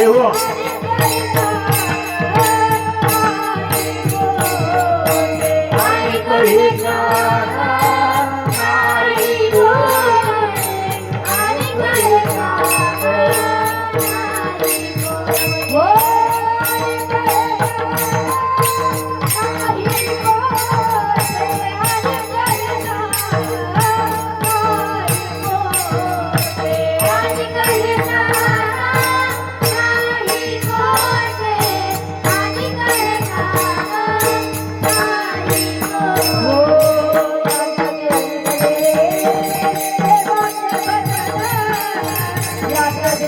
એવો Yeah.